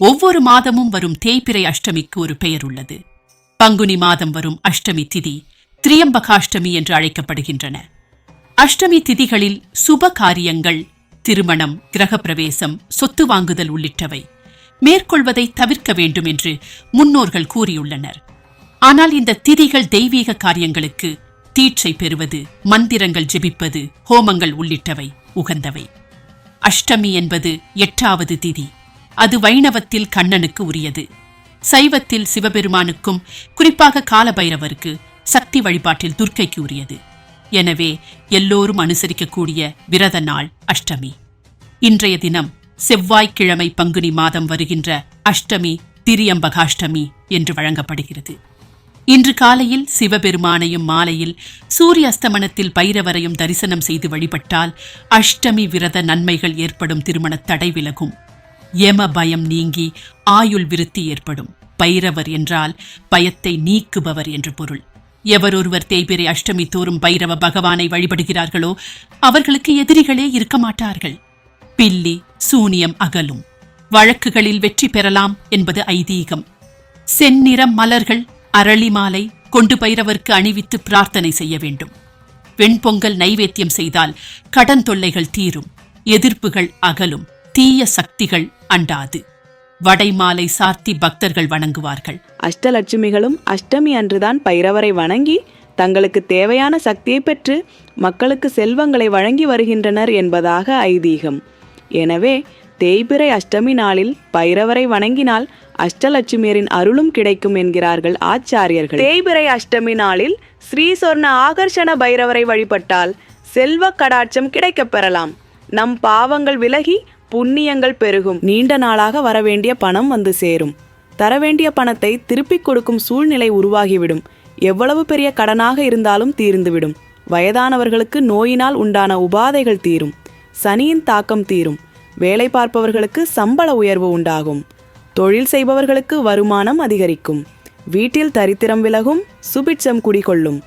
ஒவ்வொரு மாதமும் வரும் தேய்பிறை அஷ்டமிக்கு ஒரு பெயர் உள்ளது. பங்குனி மாதம் வரும் அஷ்டமி திதி திரியம்பகாஷ்டமி என்று அழைக்கப்படுகின்றன. அஷ்டமி திதிகளில் சுப காரியங்கள் திருமணம் கிரகப்பிரவேசம் சொத்து வாங்குதல் உள்ளிட்டவை மேற்கொள்வதை தவிர்க்க வேண்டும் என்று முன்னோர்கள் கூறியுள்ளனர். ஆனால் இந்த திதிகள் தெய்வீக காரியங்களுக்கு தீட்சை பெறுவது மந்திரங்கள் ஜெபிப்பது ஹோமங்கள் உள்ளிட்டவை உகந்தவை. அஷ்டமி என்பது எட்டாவது திதி. அது வைணவத்தில் கண்ணனுக்கு உரியது. சைவத்தில் சிவபெருமானுக்கும் குறிப்பாக காலபைரவருக்கு சக்தி வழிபாட்டில் துர்க்கைக்கு உரியது. எனவே எல்லோரும் அனுசரிக்கக்கூடிய விரத நாள் அஷ்டமி. இன்றைய தினம் செவ்வாய்க்கிழமை பங்குனி மாதம் வருகின்ற அஷ்டமி திரியம்பகாஷ்டமி என்று வழங்கப்படுகிறது. இன்று காலையில் சிவபெருமானையும் மாலையில் சூரிய அஸ்தமனத்தில் பைரவரையும் தரிசனம் செய்து வழிபட்டால் அஷ்டமி விரத நன்மைகள் ஏற்படும் திருமணத் தடை விலகும். யம பயம் நீங்கி ஆயுள் விருத்தி ஏற்படும். பைரவர் என்றால் பயத்தை நீக்குபவர் என்று பொருள். எவரொருவர் தேய்பிரை அஷ்டமி தோறும் பைரவ பகவானை வழிபடுகிறார்களோ அவர்களுக்கு எதிரிகளே இருக்க மாட்டார்கள். பில்லி சூனியம் அகலும். வழக்குகளில் வெற்றி பெறலாம் என்பது ஐதீகம். செந்நிற மலர்கள் அரளி மாலை கொண்டு பைரவர்க்கு அணிவித்து பிரார்த்தனை செய்ய வேண்டும். வெண்பொங்கல் நைவேத்தியம் செய்தால் கடன் தொல்லைகள் தீரும். எதிர்ப்புகள் அகலும். தீய சக்திகள் அண்டாது. வடைமாலை சார்த்தி பக்தர்கள் வணங்குவார்கள். அஷ்டலட்சுமிகளும் அஷ்டமி அன்றுதான் பைரவரை வணங்கி தங்களுக்கு தேவையான சக்தியை பெற்று மக்களுக்கு செல்வங்களை வழங்கி வருகின்றனர் என்பதாக ஐதீகம். எனவே தேய்பிறை அஷ்டமி நாளில் பைரவரை வணங்கினால் அஷ்டலட்சுமியரின் அருளும் கிடைக்கும் என்கிறார்கள் ஆச்சாரியர்கள். தேய்பிறை அஷ்டமி நாளில் ஸ்ரீ சொர்ண ஆகர்ஷண பைரவரை வழிபட்டால் செல்வ கடாட்சம் கிடைக்கப் பெறலாம் நம் பாவங்கள் விலகி புண்ணியங்கள் பெருகும். நீண்ட நாளாக வரவேண்டிய பணம் வந்து சேரும். தரவேண்டிய பணத்தை திருப்பிக் கொடுக்கும் சூழ்நிலை உருவாகிவிடும். எவ்வளவு பெரிய கடனாக இருந்தாலும் தீர்ந்துவிடும். வயதானவர்களுக்கு நோயினால் உண்டான உபாதைகள் தீரும். சனியின் தாக்கம் தீரும். வேலை பார்ப்பவர்களுக்கு சம்பள உயர்வு உண்டாகும். தொழில் செய்பவர்களுக்கு வருமானம் அதிகரிக்கும். வீட்டில் தரித்திரம் விலகும் சுபிட்சம் குடிகொள்ளும்.